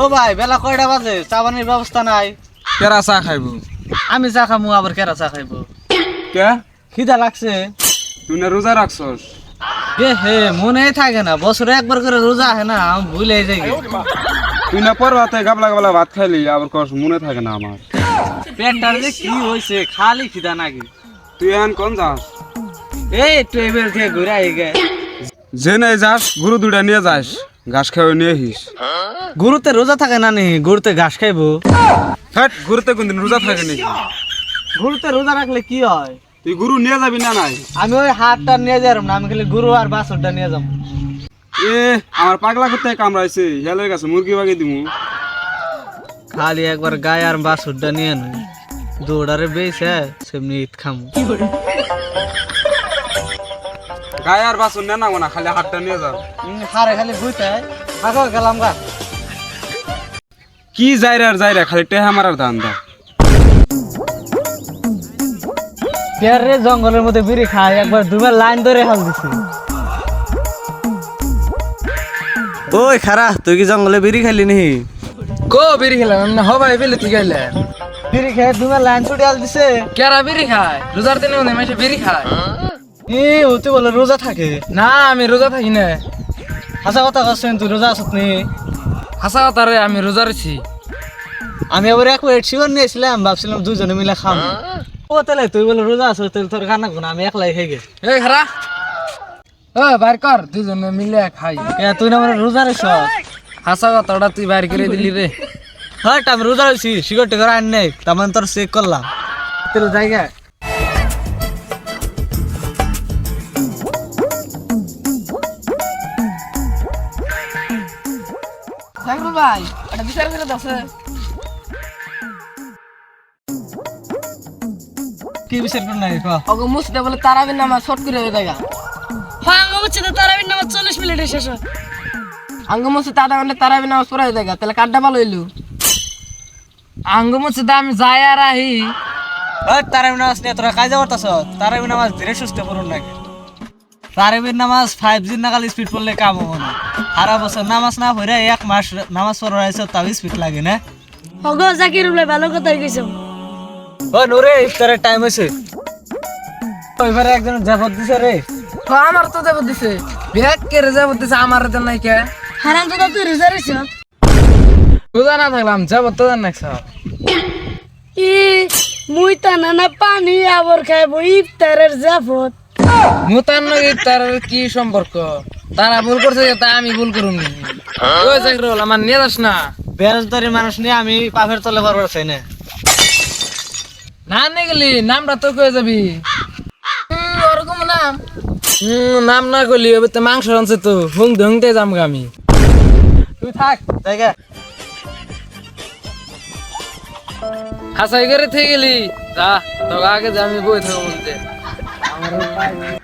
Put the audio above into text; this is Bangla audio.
ও ভাই বেলা কয়টা বাজে? চা পানির ব্যবস্থা নাই। কেরা চা খাইব? আমি চা খামু আবার কেরা চা খাইবো? কে? খিদা লাগছে। তুই না রোজা রাখছস? এ হে মনে থাকে না বছরে একবার করে রোজা আছে না আমি ভুলে যাই। তুই না পরবাতে গাবলা গাবলা ভাত খাইলি আবার কস মনে থাকে না আমার। পেটটার যে কি হয়েছে খালি খিদা নাকি তুই এখন কোন যাস? এই একটু এবার থেকে ঘুরে আই গে। নাই যাস গুরু দুটা নিয়ে যাস। ঘাস খাওয়া নিয়ে আহিস। গরুতে রোজা থাকে না নি? গরুতে ঘাস খাইবো। হ্যাট গুরুতে কোনদিন রোজা থাকে নাকি গরুতে রোজা রাখলে কি হয়? তুই গুরু নিয়ে যাবি না নাই? আমি ওই হাতটা নিয়ে যাই না আমি খালি গরু আর বাছরটা নিয়ে যাব। এ আমার পাগলা করতে কামড়াইছে? হেলের কাছে মুরগি বাগি দিমু। খালি একবার গায়ে আর বাছরটা নিয়ে নই দৌড়ারে বেছে সেমনি ঈদ খামু। গায়ে আর বাসন না না খালি হাতটা নিয়ে যাও। হারে খালি বুঝতে থাকো গেলাম গা। কি যাইরা আর যাইরা খালি টেহা মারার ধান দা রে জঙ্গলের মধ্যে বিড়ি খাই একবার দুবার লাইন ধরে হাল দিছি। ওই খারা তুই কি জঙ্গলে বিড়ি খাইলি নি কো বিড়ি খেলাম না হবাই পেলে তুই গাইলে বিড়ি খেয়ে দুবার লাইন ছুটে হাল দিছে। কেরা বিড়ি খায়? রোজার দিনে মনে মাসে বিড়ি খায়। ই হতে বলে রোজা থাকে। না আমি রোজা থাকি না। হাসা কথা করছেন তুই রোজা আসত নি। হাসা কথা রে আমি রোজা রয়েছি। আমি আবার এক প্লেট শিওর নিয়েছিলাম ভাবছিলাম দুজনে মিলে খাম। ও তাহলে তুই বলে রোজা আছো তাহলে তোর খানা গুনা আমি একলাই খাই গে। এই খারা। ও বাইর কর দুজনে মিলে খাই। এ, তুই না মানে রোজা রেছ হাসা কথাটা তুই বাইর করে দিলি রে। হট আমি রোজা রয়েছি সিগারেট করে আন নেই তার মানে তোর চেক করলাম। তোর জায়গা ভাই এটা বিচার করে দাসে কি বিচার কর নাই ক ওগো মুসতে বলে তারাবিন নামা শর্ট করে দেখা ভাঙা হচ্ছে তো তারাবির নামাজ চল্লিশ মিনিটে শেষ হয়। আঙ্গ মুসে তারা মানে তারাবিন নামাজ পড়াই দেখা তাহলে কাড্ডা ভালো হইল? আঙ্গ মুসে তো আমি যাই আর আহি হট তারাবি নামাজ নিয়ে তোরা কাজে করতেছ তারাবি নামাজ ধীরে সুস্থ করুন নাকি? তারাবির নামাজ ফাইভ জি নাগাল স্পিড পড়লে কাম হব না। সারা বছর নামাজ না পড়ে এক মাস নামাজ পড়া আছে তাও স্পিড লাগে না। হগ জাকির বলে ভালো কথাই কইছো। ও নুরে ইফতারের টাইম হয়েছে এবারে একজন জাফর দিছে রে। তো আমার তো যাব দিছে। ব্যাগ কেড়ে যাব দিছে আমার তো নাই কে? হারাম তো তুই রোজা রইছ? রোজা না থাকলাম যাব তো জান নাকছ ই মুই তা নানা পানি আবর খাইবো ইফতারের জাফত মুতার তার কি সম্পর্ক? তারা ভুল করছে তা আমি ভুল ওই চাকরি হল আমার নিয়ে যাস না। বেরোজগারি মানুষ নিয়ে আমি পাফের তলে চাই না। না নিয়ে গেলি নামটা তো কয়ে যাবি। হুম, ওরকম নাম। হুম, নাম না করলি এবার তো মাংস রানছে তো। হুং ধুংতে যাম গা আমি। তুই থাক। জায়গা। হাসাই করে থেকে গেলি। যা তোকে আগে যে আমি বই থাকব বলতে। Mau.